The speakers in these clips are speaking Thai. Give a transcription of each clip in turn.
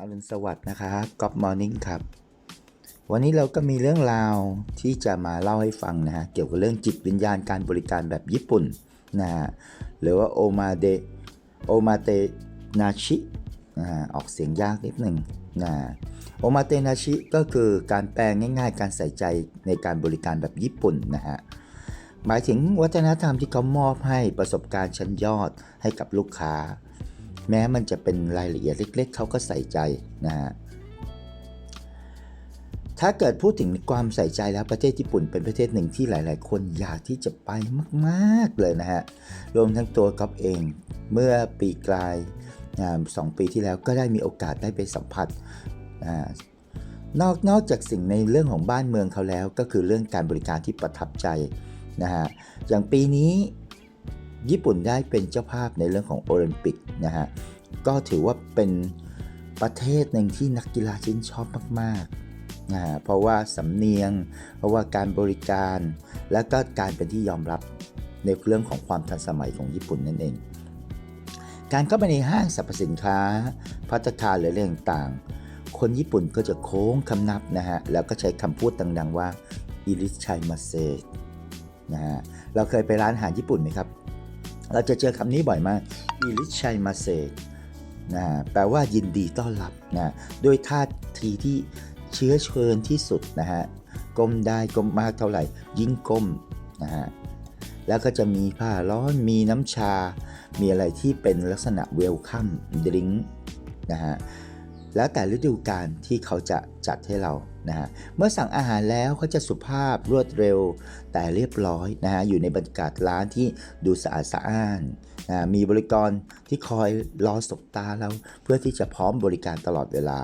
อรุณสวัสดิ์นะครับกอบมอร์นิ่งครับ วันนี้เราก็มีเรื่องราวที่จะมาเล่าให้ฟังนะฮะ เกี่ยวกับเรื่องจิตวิญญาณการบริการแบบญี่ปุ่นนะฮะ หรือว่าโอมาเดโอมาเตนาชินะฮะออกเสียงยากนิดหนึ่งนะโอมาเตนาชิก็คือการแปลงง่ายๆ การใส่ใจในการบริการแบบญี่ปุ่นนะฮะ หมายถึงวัฒนธรรมที่เขามอบให้ประสบการณ์ชั้นยอดให้กับลูกค้า แม้มันจะเป็นรายละเอียดเล็ก ๆ เขาก็ใส่ใจนะฮะถ้าเกิดพูดถึงความใส่ใจแล้วประเทศญี่ปุ่นเป็นประเทศหนึ่งที่หลาย ๆ คนอยากที่จะไปมาก ๆ เลยนะฮะ รวมทั้งตัวก๊อฟเองเมื่อปีกลายสองปีที่แล้วก็ได้มีโอกาสได้ไปสัมผัสนอกนอกจากสิ่งในเรื่องของบ้านเมืองเขาแล้ว ก็คือเรื่องการบริการที่ประทับใจนะฮะ อย่างปีนี้ ญี่ปุ่นได้เป็นเจ้าภาพในเรื่องของโอลิมปิกนะฮะก็ถือว่าเป็นประเทศหนึ่งที่นักกีฬาชื่นชอบมากๆนะฮะเพราะว่าสำเนียง เพราะว่าการบริการ และก็การเป็นที่ยอมรับในเรื่องของความทันสมัยของญี่ปุ่นนั่นเอง การเข้าไปในห้างสรรพสินค้า พัตคารหรืออะไรต่างๆ คนญี่ปุ่นก็จะโค้งคำนับนะฮะ แล้วก็ใช้คำพูดดังๆว่าอิริชัยมาเซนะฮะ เราเคยไปร้านอาหารญี่ปุ่นไหมครับ เราจะเจอคำนี้บ่อยมากอิริชัยมาเซนะฮะแปลว่ายินดีต้อนรับนะด้วยท่าทีที่เชื้อเชิญที่สุดนะฮะก้มได้ก้มมากเท่าไหร่ ยิ่งก้มนะฮะแล้วก็จะมีผ้าร้อนมีน้ำชา มีอะไรที่เป็นลักษณะเวลคัมดริงนะฮะ แล้วแต่ฤดูกาลที่เขาจะจัดให้เรานะฮะเมื่อสั่งอาหารแล้วเขาจะสุภาพรวดเร็ว แต่เรียบร้อยนะฮะอยู่ในบรรยากาศร้านที่ดูสะอาดสะอ้านนะมีบริกรที่คอยรอสบตาเรา เพื่อที่จะพร้อมบริการตลอดเวลา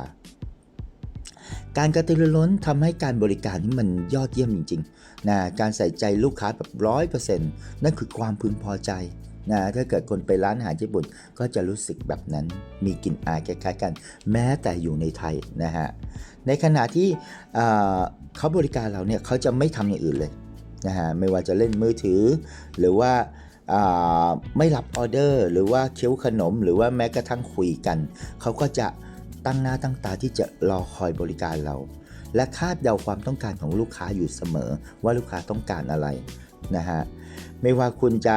การกระตือรือร้นทำให้การบริการนี้มันยอดเยี่ยมจริงๆนะการใส่ใจลูกค้าแบบร้อยเปอร์เซ็นต์นั่นคือความพึงพอใจ นะถ้าเกิดคนไปร้านอาหารญี่ปุ่นก็จะรู้สึกแบบนั้นมีกลิ่นอายคล้ายๆกัน แม้แต่อยู่ในไทยนะฮะในขณะที่เขาบริการเราเนี่ยเขาจะไม่ทำอย่างอื่นเลยนะฮะไม่ว่าจะเล่นมือถือ หรือว่าไม่รับออเดอร์ หรือว่าเคี้ยวขนม หรือว่าแม้กระทั่งคุยกัน เขาก็จะตั้งหน้าตั้งตาที่จะรอคอยบริการเรา และคาดเดาความต้องการของลูกค้าอยู่เสมอ ว่าลูกค้าต้องการอะไรนะฮะไม่ว่าคุณจะ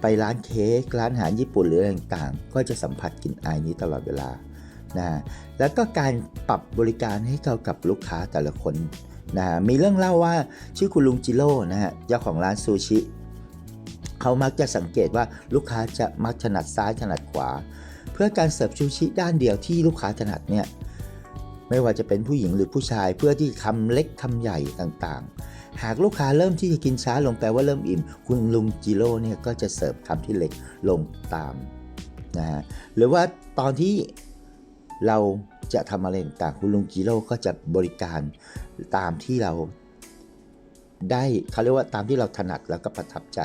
ไปร้านเค้กร้านอาหารญี่ปุ่นหรืออะไรต่างๆ ก็จะสัมผัสกลิ่นอายนี้ตลอดเวลานะฮะแล้วก็การปรับบริการให้เข้ากับลูกค้าแต่ละคนนะฮะมีเรื่องเล่าว่าชื่อคุณลุงจิโร่นะฮะเจ้าของร้านซูชิเขามักจะสังเกตว่าลูกค้าจะมักถนัดซ้ายถนัดขวา เพื่อการเสิร์ฟซูชิด้านเดียวที่ลูกค้าถนัดเนี่ยไม่ว่าจะเป็นผู้หญิงหรือผู้ชายเพื่อที่คำเล็กคำใหญ่ต่างๆ หากลูกค้าเริ่มที่จะกินช้าลงแปลว่าเริ่มอิ่ม คุณลุงจิโร่เนี่ยก็จะเสิร์ฟคำที่เล็กลงตามนะฮะหรือว่าตอนที่เราจะทำอะไรต่างคุณลุงจิโร่ก็จะบริการตามที่เราได้เขาเรียกว่าตามที่เราถนัดแล้วก็ประทับใจ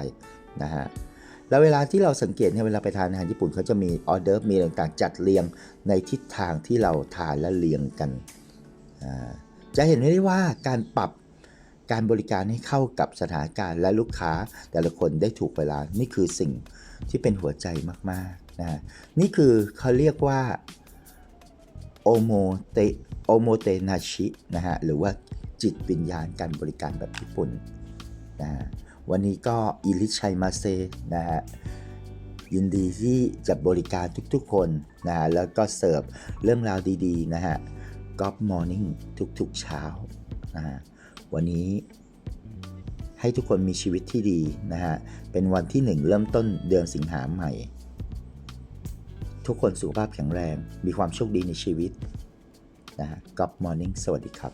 นะฮะแล้วเวลาที่เราสังเกตเนี่ยเวลาไปทานอาหารญี่ปุ่นเขาจะมีออเดอร์มีต่างๆ จัดเรียงในทิศทางที่เราทานและเรียงกัน จะเห็นได้ว่าการปรับ การบริการให้เข้ากับสถานการณ์และลูกค้าแต่ละคนได้ถูกเวลา นี่คือสิ่งที่เป็นหัวใจมากๆนะนี่คือเขาเรียกว่าโอโมเตโอโมเตนาชินะฮะหรือว่าจิตวิญญาณการบริการแบบญี่ปุ่นนะวันนี้ก็อิริชัยมาเซนะฮะยินดีที่จะบริการทุกๆคนนะฮะแล้วก็เสิร์ฟเรื่องราวดีๆนะฮะก๊อฟมอร์นิ่งทุกๆเช้านะฮะ วันนี้ให้ทุกคนมีชีวิตที่ดีนะฮะ เป็นวันที่หนึ่งเริ่มต้นเดือนสิงหาใหม่ ทุกคนสุขภาพแข็งแรง มีความโชคดีในชีวิตนะฮะกับมอร์นิ่งสวัสดีครับ